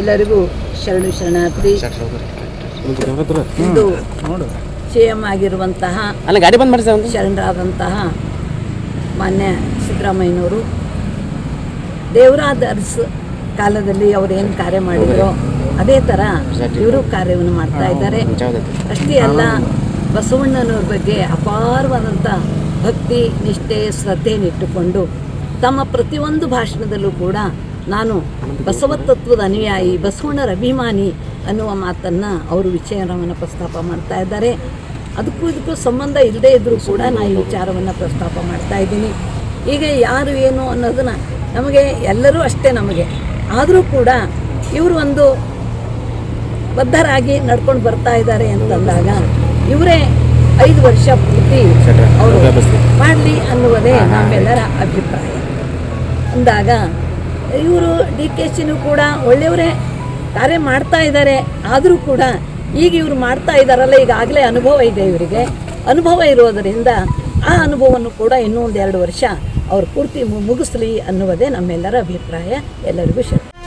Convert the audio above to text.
ಎಲ್ಲರಿಗೂ ಶರಣು ಶರಣಾರ್ಥಿ. ಇದು ಸಿ ಎಂ ಆಗಿರುವಂತಹ ಅಲ್ಲ ಗಾಡಿ ಬಂದ್ ಮಾಡಿ ಸರ್ ಶರಣರಾದಂತಹ ಮಾನ್ಯ ಸಿದ್ದರಾಮಯ್ಯನವರು. ದೇವರಾದ ಅರಸ್ ಕಾಲದಲ್ಲಿ ಅವರು ಏನು ಕಾರ್ಯ ಮಾಡಿದ್ರು ಅದೇ ಥರ ಇವರು ಕಾರ್ಯವನ್ನು ಮಾಡ್ತಾ ಇದ್ದಾರೆ. ಅಷ್ಟೇ ಅಲ್ಲ ಬಸವಣ್ಣನವ್ರ ಬಗ್ಗೆ ಅಪಾರವಾದಂಥ ಭಕ್ತಿ ನಿಷ್ಠೆ ಶ್ರದ್ಧೆಯನ್ನಿಟ್ಟುಕೊಂಡು ತಮ್ಮ ಪ್ರತಿಯೊಂದು ಭಾಷಣದಲ್ಲೂ ಕೂಡ ನಾನು ಬಸವ ತತ್ವದ ಅನುಯಾಯಿ ಬಸವಣ್ಣರ ಅಭಿಮಾನಿ ಅನ್ನುವ ಮಾತನ್ನು ಅವರು ವಿಚಾರವನ್ನು ಪ್ರಸ್ತಾಪ ಮಾಡ್ತಾ ಇದ್ದಾರೆ. ಅದಕ್ಕೂ ಇದಕ್ಕೂ ಸಂಬಂಧ ಇಲ್ಲದೇ ಇದ್ದರೂ ಕೂಡ ನಾನು ಈ ವಿಚಾರವನ್ನು ಪ್ರಸ್ತಾಪ ಮಾಡ್ತಾ ಇದ್ದೀನಿ. ಈಗ ಯಾರು ಏನು ಅನ್ನೋದನ್ನು ನಮಗೆ ಎಲ್ಲರೂ ಅಷ್ಟೇ ನಮಗೆ. ಆದರೂ ಕೂಡ ಇವರು ಒಂದು ಬದ್ಧರಾಗಿ ನಡ್ಕೊಂಡು ಬರ್ತಾ ಇದ್ದಾರೆ ಅಂತಂದಾಗ ಇವರೇ ಐದು ವರ್ಷ ಪೂರ್ತಿ ಅವರು ಮಾಡಲಿ ಅನ್ನುವುದೇ ನಮ್ಮೆಲ್ಲರ ಅಭಿಪ್ರಾಯ. ಅಂದಾಗ ಇವರು ಡಿ ಕೆ ಶಿನೂ ಕೂಡ ಒಳ್ಳೆಯವರೇ ಕಾರ್ಯ ಮಾಡ್ತಾ ಇದ್ದಾರೆ. ಆದರೂ ಕೂಡ ಈಗ ಇವರು ಮಾಡ್ತಾ ಇದ್ದಾರಲ್ಲ ಈಗಾಗಲೇ ಅನುಭವ ಇದೆ ಇವರಿಗೆ. ಅನುಭವ ಇರೋದರಿಂದ ಆ ಅನುಭವವನ್ನು ಕೂಡ ಇನ್ನೂ ಒಂದು ಎರಡು ವರ್ಷ ಅವರು ಪೂರ್ತಿ ಮುಗಿಸ್ಲಿ ಅನ್ನುವುದೇ ನಮ್ಮೆಲ್ಲರ ಅಭಿಪ್ರಾಯ. ಎಲ್ಲರಿಗೂ ಶರಣ